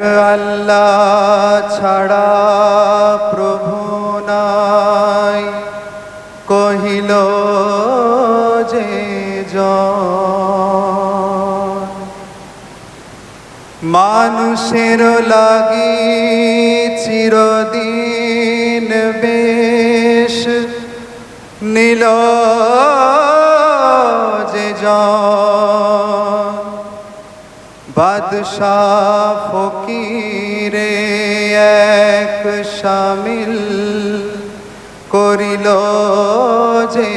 আল্লাহ ছাড়া প্রভু নাই। কহিল যে মানুষের লাগি চিরদিন বেশ। নীল যে বাদশাহ শামিল করিল যে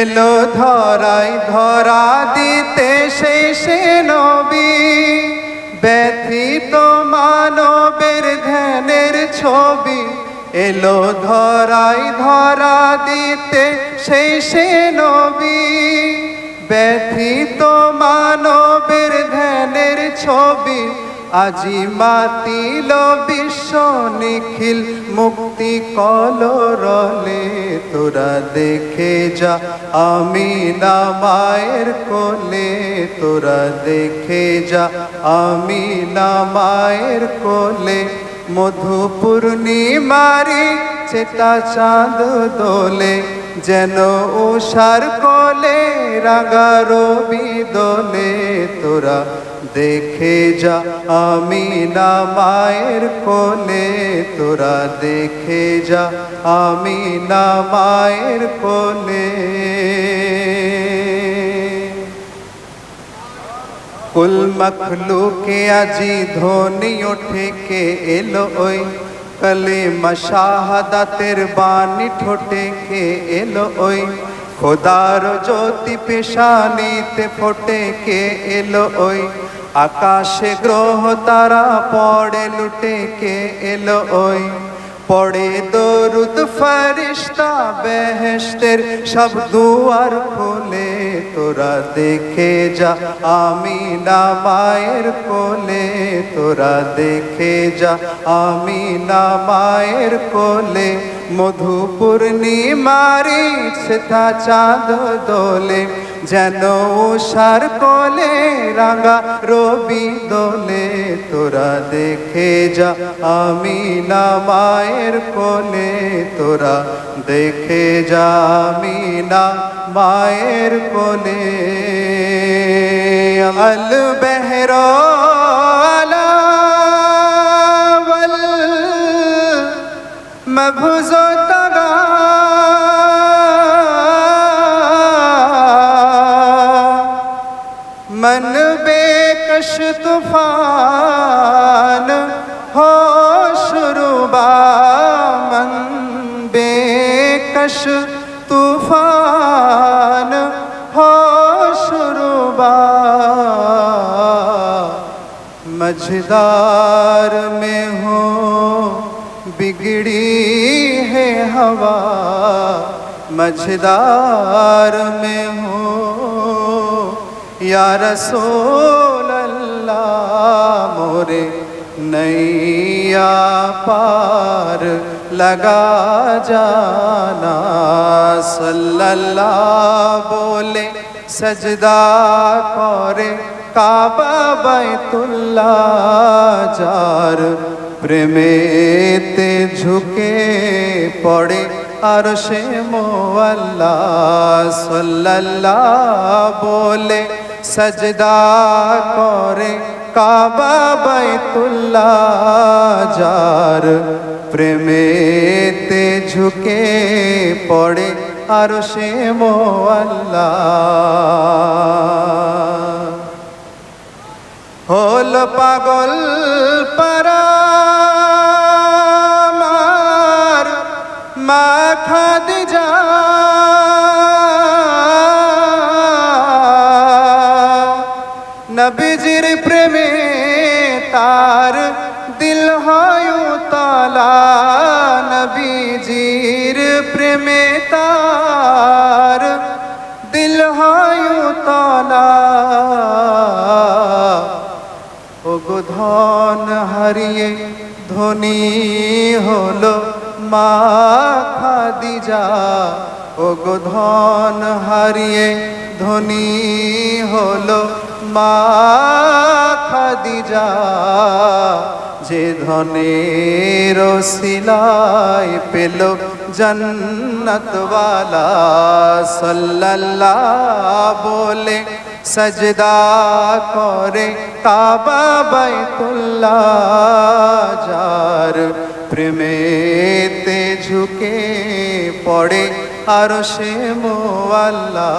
এলো ধরাই ধরা দিতে শেষে নবী, ব্যথিত মানবের ধ্যানের ছবি। এলো ধরাই ধরা দিতে শেষে নবী, ব্যথিত মানবের ধ্যানের ছবি আজি মাতিল বিশ্ব নিখিল মুক্তি কলরলে। তোরা দেখে যা, আমি না মায়ের কোলে। তোরা দেখে যা, আমি না মায়ের কোলে। মধু পূর্ণিমারি চেতা চাঁদ দোলে। যেন উষার কোলে, রাঙা রবি দোলে। তোরা দেখে যা, আমি না মায়ের কোলে, তোরা দেখে যা, আমি না মায়ের কোলে। কুল মখলুকে আজি ধোনি ওঠে, কে এলো ওই কলে মশাহাদাতের বাণী ঠোঁটে, কে এলো ওই খোদার জ্যোতি পেশানিতে ফোটে, কে এলো ওই আকাশে গ্রহ তারা পড়ে, লুটে কে এলো ওই? পড়ে দরুদ ফারিস্তা বেহেস্তের সব দুয়ার খোলে। তোরা দেখে যা, আমি না মায়ের কোলে। তোরা দেখে যা, আমি না মায়ের কোলে। মধু পূর্ণিমারি সেথা চাঁদ দোলে। যেন উষার কোলে রাঙা রবি দোলে। তোরা দেখে যা, আমি না মায়ের কোলে। তোরা দেখে যা, আমি না মায়ের কোলে আল বেহরো مبوز تغا من بے کش طوفان ہو شروبا من بے کش طوفان मझदार में हो, बिगड़ी है हवा। मझदार में हो, या रसूल अल्लाह मोरे नैया पार लगा जाना। सल्लल्लाह बोले, सजदा करे কাবা বাইতুল্লাহ যার প্রেমেতে ঝুঁকে পড়ে আর সে মোয়াল্লা সাল্লাল্লাহ বলে সজদা করে কাবা বাইতুল্লাহ যার প্রেমেতে ঝুঁকে পড়ে আর সে মোয়াল্লা হল পাগল পারামার মা খাদিজা। নবীজির প্রেমে তার দিল হয় তালা নবীজির প্রেমে তার ধন হারিয়ে ধনী হলো মা খাদিজা। ও গো ধন হারিয়ে ধনী হলো মা খাদিজা। যে ধনের সিলাই পেল জন্নতওয়ালা, সাল্লাল্লাহ বলে সজদা করে কাবা বাইতুল্লাহ যার প্রেমেতে ঝুঁকে পড়ে আর সে মোয়াল্লা